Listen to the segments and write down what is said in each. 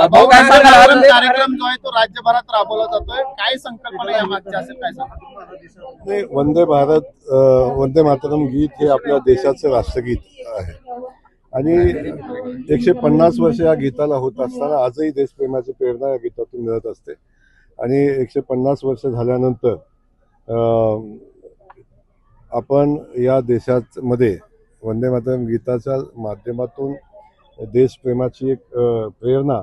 अ, भाऊ काय सांगाल? आज? वंदे कार्यक्रम जो आहे तो राज्यभरात राबवला जातोय. काय संकल्पना या मागच्या? असेल काय सांगा नाही वंदे भारत वंदे मातरम गीत हे आपल्या देशाचं राष्ट्रगीत आहे. आणि एकशे पन्नास वर्ष या गीताला होत असताना आजही देशप्रेमाची प्रेरणा या गीतातून मिळत असते. आणि एकशे पन्नास वर्ष झाल्यानंतर अ, आपण या देशात मध्ये वंदे मातरम गीताच्या माध्यमातून देशप्रेमाची एक प्रेरणा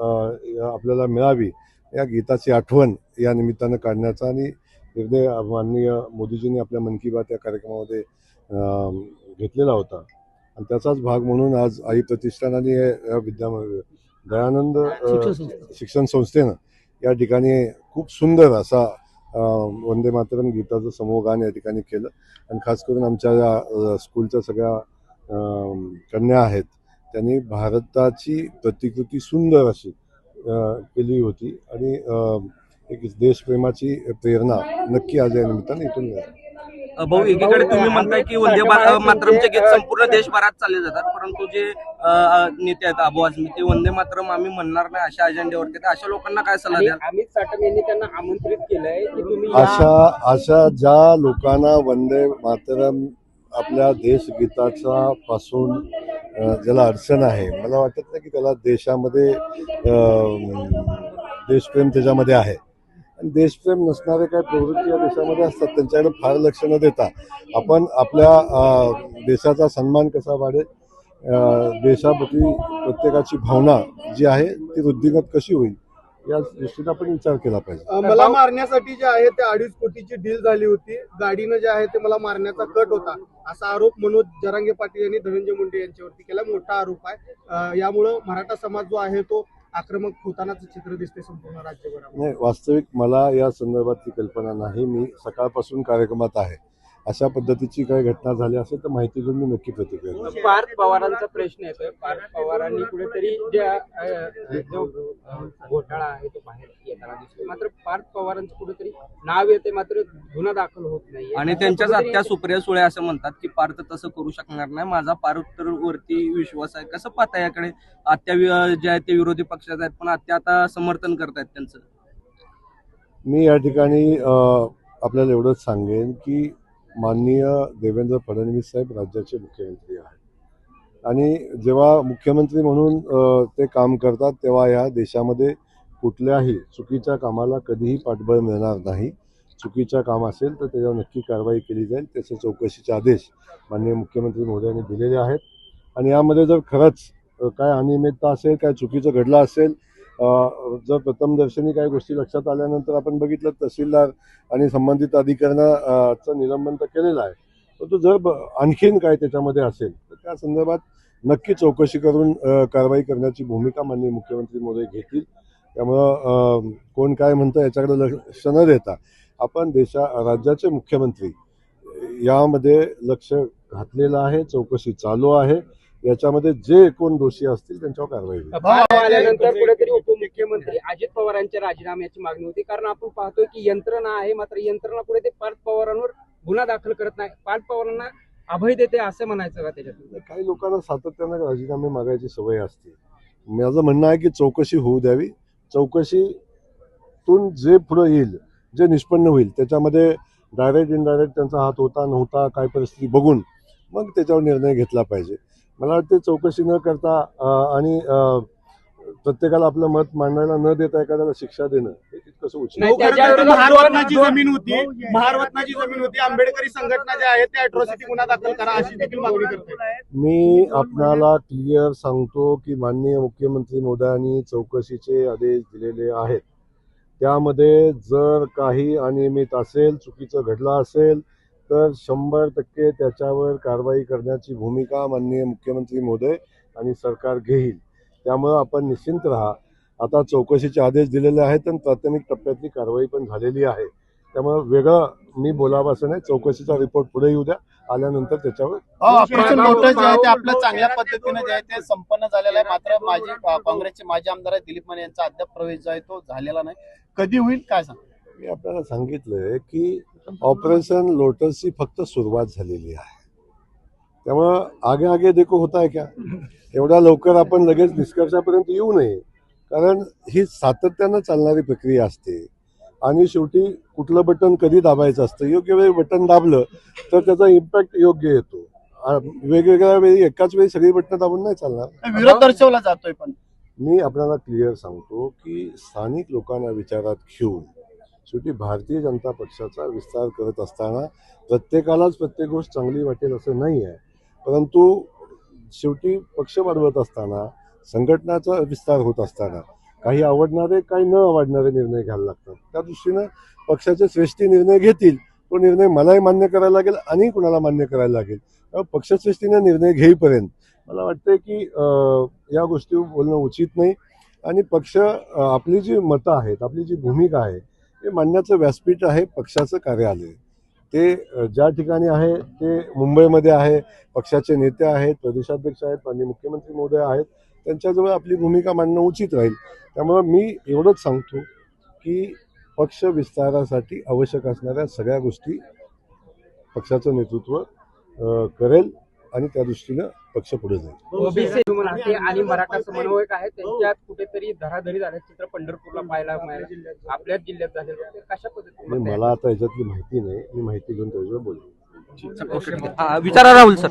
आपल्याला मिळावी या गीताची आठवण या निमित्तानं काढण्याचा आणि निर्णय माननीय मोदीजींनी आपल्या मन की बात या कार्यक्रमामध्ये घेतलेला होता. आणि त्याचाच भाग म्हणून आज आई प्रतिष्ठान आणि या विद्या दयानंद शिक्षण संस्थेनं या ठिकाणी खूप सुंदर असा वंदे मातरम गीताचं समूहगान या ठिकाणी केलं. आणि खास करून आमच्या या स्कूलच्या सगळ्या कन्या आहेत. त्यांनी भारताची प्रतिकृती सुंदर अशी केली होती. आणि अं, एक देशप्रेमाची प्रेरणा नक्की आज या निमित्तानं इथून मिळाली. भाऊ एकीकडे तुम्ही म्हणताय की वंदे मातरमचे गीत संपूर्ण देशभरात चालले जातात. परंतु जे नेते आहेत अबू आझमी ते वंदे मातरम आम्ही म्हणणार नाही अशा अजेंड्यावरती तर अशा लोकांना काय सल्ला द्याल? अमित साटम यांनी त्यांना आमंत्रित केलंय की तुम्ही या- अशा अशा ज्या लोकांना वंदे मातरम आपल्या देशगीताचा पासून ज्याला अडचण आहे. मला वाटत नाही की त्याला देशामध्ये देशप्रेम त्याच्यामध्ये आहे. आणि देशप्रेम नसणारे काही प्रवृत्ती या देशामध्ये असतात. त्यांच्याकडे फार लक्ष न देता आपण आपल्या देशाचा सन्मान कसा वाढेल देशाप्रती प्रत्येकाची भावना जी आहे ती वृद्धिंगत कशी होईल या दृष्टीने आपण विचार केला पाहिजे. मला मारण्यासाठी जे आहे ते अडीच कोटीची डील झाली होती. गाडीनं जे आहे ते मला मारण्याचा कट होता. असा आरोप मनोज जरांगे पाटील यांनी धनंजय मुंडे यांच्यावरती केला. मोठा आरोप आहे. यामुळं मराठा समाज जो आहे तो आक्रमक होतानाच चित्र दिसते संपूर्ण राज्यभरामध्ये. नाही वास्तविक मला या संदर्भातली कल्पना नाही. मी सकाळपासून कार्यक्रमात आहे. अशा पद्धतीची काही घटना झाली असेल तर माहिती घेऊन मी नक्की प्रतिक्रिया. पार्थ पवारांचा प्रश्न येतोय. पार्थ पवारांनी कुठेतरी ज्या घोटाळा आहे तो बाहेर येताना दिसतोय. मात्र पार्थ पवारांचं कुठेतरी नाव येते मात्र गुन्हा दाखल होत नाही. आणि त्यांच्याच आत्या सुप्रिया सुळे असं म्हणतात की पार्थ तसं करू शकणार नाही. माझा पार्थ वरती विश्वास आहे. कसं पाहता याकडे? आत्या जे आहेत ते विरोधी पक्षात आहेत पण आत्या आता समर्थन करतायत त्यांचं. मी या ठिकाणी आपल्याला एवढंच सांगेन की माननीय देवेंद्र फडणवीस साहेब राज्याचे मुख्यमंत्री आहेत. आणि जेव्हा मुख्यमंत्री म्हणून ते काम करतात तेव्हा या देशामध्ये कुठल्याही चुकीच्या कामाला कधीही पाठबळ मिळणार नाही. चुकीचं काम असेल तर त्याच्यावर नक्की कारवाई केली जाईल. त्याचे चौकशीचे आदेश माननीय मुख्यमंत्री महोदयांनी दिलेले आहेत. आणि यामध्ये जर खरंच काय अनियमितता असेल काय चुकीचं घडलं असेल जर प्रथमदर्शनी काही गोष्टी लक्षात आल्यानंतर आपण बघितलं तहसीलदार आणि संबंधित अधिकाऱ्यांचं निलंबन तर केलेलं आहे. परंतु जर आणखीन काय त्याच्यामध्ये असेल तर त्या संदर्भात नक्की चौकशी करून कारवाई करण्याची भूमिका माननीय मुख्यमंत्री मोदी घेतील. त्यामुळं कोण काय म्हणतं याच्याकडे लक्ष न देता आपण देशा राज्याचे मुख्यमंत्री यामध्ये लक्ष घातलेलं आहे चौकशी चालू आहे. याच्यामध्ये जे कोण दोषी असतील त्यांच्यावर कारवाई होईल. भाव आल्यानंतर कुठेतरी उपमुख्यमंत्री अजित पवार यांच्या राजीनाम्याची मागणी होती. कारण आपण पाहतोय की यंत्रणा आहे मात्र यंत्रणा कुठे ते पार्थ पवारांवर गुन्हा दाखल करत नाही. पार्थ पवारांना अभय देते असं म्हणायचं का त्याच्यातून? काही लोकांना सातत्यानं राजीनामे मागायची सवय असते. माझं म्हणणं आहे की चौकशी होऊ द्यावी. चौकशीतून जे पुढं येईल जे निष्पन्न होईल त्याच्यामध्ये डायरेक्ट इनडायरेक्ट त्यांचा हात होता नव्हता काय परिस्थिती बघून मग त्याच्यावर निर्णय घेतला पाहिजे. मला वाटते चौकशी न करता आणि प्रत्येकाला आपलं मत मांडायला न देता एखाद्याला शिक्षा देणं हे तितकंसं उचित. नाही, नाही. त्याच्यावर महारवतनाची जमीन होती. महारवतनाची जमीन होती. आंबेडकरी संघटना ज्या आहेत त्या अॅट्रॉसिटी गुन्हा दाखल करा अशी देखील मागणी करते मी आपणाला क्लिअर सांगतो की माननीय मुख्यमंत्री मोदयांनी चौकशीचे आदेश दिलेले आहेत. त्यामध्ये जर काही अनियमित असेल चुकीचं घडलं असेल तर शंभर टक्के त्याच्यावर कारवाई करण्याची भूमिका माननीय मुख्यमंत्री मोदय आणि सरकार घेईल. त्यामुळं आपण निश्चिंत राहा. आता चौकशीचे आदेश दिलेले आहेत आणि प्राथमिक टप्प्यातली कारवाई पण झालेली आहे. त्यामुळं वेगळं मी बोलावं असं नाही चौकशीचा रिपोर्ट पुढे येऊ द्या. आल्यानंतर त्याच्यावर ऑपरेशन लोटस जे आहे ते आपलं चांगल्या पद्धतीने जे आहे ते संपन्न झालेलं आहे. मात्र माजी अ, काँग्रेसचे माजी आमदार आहे दिलीप माने यांचा अद्याप प्रवेश जो आहे तो झालेला नाही. कधी होईल? काय सांग मी आपल्याला सांगितलंय की ऑपरेशन लोटसची फक्त सुरुवात झालेली आहे. त्यामुळं आगे आगे देखो होत आहे क्या एवढ्या लवकर आपण लगेच निष्कर्षापर्यंत येऊ नये. कारण ही सातत्यानं चालणारी प्रक्रिया असते. आणि शेवटी कुठलं बटन कधी दाबायचं असतं? योग्य वेळी बटन दाबलं तर त्याचा इम्पॅक्ट योग्य येतो. वेगवेगळ्या वेळी एकाच वेळी सगळी बटणं दाबून नाही चालणार. विरोध दर्शवला जातोय पण. मी आपल्याला क्लिअर सांगतो की स्थानिक लोकांना विचारात घेऊन शेवटी भारतीय जनता पक्षाचा विस्तार करत असताना प्रत्येकालाच प्रत्येक गोष्ट चांगली वाटेल असं नाही आहे. परंतु शेवटी पक्ष वाढवत असताना संघटनाचा विस्तार होत असताना काही आवडणारे काही न आवडणारे निर्णय घ्यायला लागतात. त्या दृष्टीनं पक्षाचे श्रेष्ठी निर्णय घेतील तो निर्णय मलाही मान्य करायला लागेल आणि कुणाला मान्य करायला लागेल. पक्षश्रेष्ठीने निर्णय घेईपर्यंत मला वाटतं की या गोष्टी बोलणं उचित नाही. आणि पक्ष आपली जी मतं आहेत आपली जी भूमिका आहे हे मांडण्याचं व्यासपीठ आहे पक्षाचं कार्यालय. ते ज्या ठिकाणी आहे ते मुंबईमध्ये आहे पक्षाचे नेते आहेत प्रदेशाध्यक्ष आहेत माननीय मुख्यमंत्री महोदय आहेत त्यांच्याजवळ आपली भूमिका मांडणं उचित राहील. त्यामुळं मी एवढंच सांगतो की पक्ष विस्तारासाठी आवश्यक असणाऱ्या सगळ्या गोष्टी पक्षाचं नेतृत्व करेल. आणि त्या दृष्टीनं पक्ष पुढे जाईल ओबीसी आणि मराठा समन्वयक आहेत त्यांच्यात कुठेतरी धराधरी झाल्याचं चित्र पंढरपूरला पाहायला मिळालं आपल्याच जिल्ह्यात झालेलं आहे. कशा पद्धतीने? मला आता याच्यातली माहिती नाही मी माहिती घेऊन त्याच्यावर. हा, विचारा राहुल सर